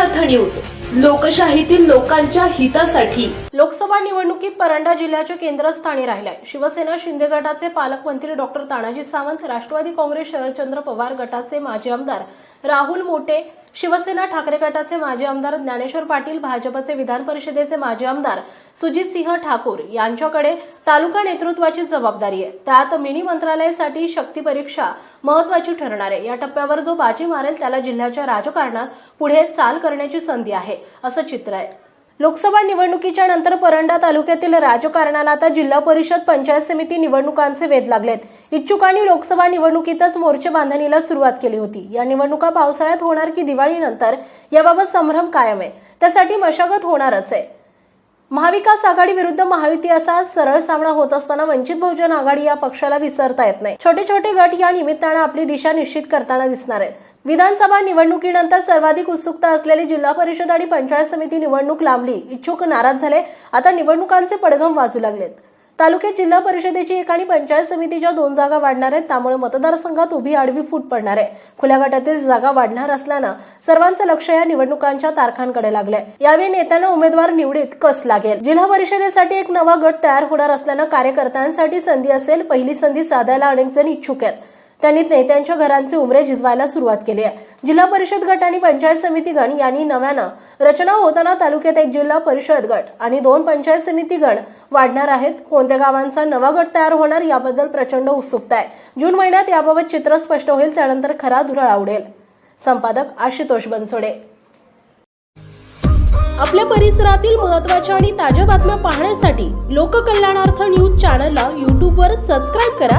अर्थ न्यूज. लोकशाहीतील लोकांच्या हितासाठी. लोकसभा निवडणुकीत परंडा जिल्ह्याच्या केंद्रस्थानी राहिलाय. शिवसेना शिंदे गटाचे पालकमंत्री डॉक्टर तानाजी सावंत राष्ट्रवादी काँग्रेस शरदचंद्र पवार गटाचे माजी आमदार राहुल मोटे शिवसेना ठाकरे गटाचे माजी आमदार ज्ञानेश्वर पाटील भाजपचे विधान परिषदेचे माजी आमदार सुजित सिंह ठाकूर यांच्याकडे तालुका नेतृत्वाची जबाबदारी आहे. त्यात मिनी मंत्रालयासाठी शक्ती परीक्षा महत्वाची ठरणार आहे. या टप्प्यावर जो बाजी मारेल त्याला जिल्ह्याच्या राजकारणात पुढे चाल करण्याची संधी आहे असं चित्र आहे. लोकसभा निवडणुकीच्या नंतर परंडा तालुक्यातील राजकारणाला आता जिल्हा परिषद पंचायत समिती निवडणुकांचे वेध लागलेत. इच्छुकांनी लोकसभा निवडणुकीतच मोर्चे बांधणीला सुरुवात केली होती. या निवडणुका पावसाळ्यात होणार की दिवाळीनंतर याबाबत संभ्रम कायम आहे. त्यासाठी मशागत होणारच आहे. महाविकास आघाडी विरुद्ध महायुती असा सरळ सामना होत असताना वंचित बहुजन आघाडी या पक्षाला विसरता येत नाही. छोटे छोटे गट या निमित्तानं आपली दिशा निश्चित करताना दिसणार आहेत. विधानसभा निवडणुकीनंतर सर्वाधिक उत्सुकता असलेली जिल्हा परिषद आणि पंचायत समिती निवडणूक लांबली. इच्छुक नाराज झाले. आता निवडणुकांचे पडघम वाजू लागलेत. तालुक्यात जिल्हा परिषदेची एक आणि पंचायत समितीच्या दोन जागा वाढणार आहेत त्यामुळे मतदारसंघात उभी आडवी फूट पडणार आहे. खुल्या गटातील जागा वाढणार असल्यानं सर्वांचं लक्ष या निवडणुकांच्या तारखांकडे लागलंय. यावेळी नेत्यांना उमेदवार निवडीत कस लागेल? जिल्हा परिषदेसाठी एक नवा गट तयार होणार असल्यानं कार्यकर्त्यांसाठी संधी असेल पहिली संधी साधायला अनेक जण इच्छुक आहेत. त्यांनी नेत्यांच्या घरांचे उमरे झिजवायला सुरुवात केली आहे. जिल्हा परिषद गट आणि पंचायत समिती गण यांनी नव्यानं रचना होताना तालुक्यात एक जिल्हा परिषद गट आणि दोन पंचायत समिती गण वाढणार आहेत. कोणत्या गावांचा नवा गट तयार होणार याबद्दल प्रचंड उत्सुकता आहे. जून महिन्यात याबाबत चित्र स्पष्ट होईल त्यानंतर खरा धुरळा उडेल संपादक आशुतोष बनसोडे. आपल्या परिसरातील महत्त्वाच्या आणि ताज्या बातम्या पाहण्यासाठी लोककल्याणार्थ न्यूज चॅनलला यूट्यूबवर सबस्क्राईब करा.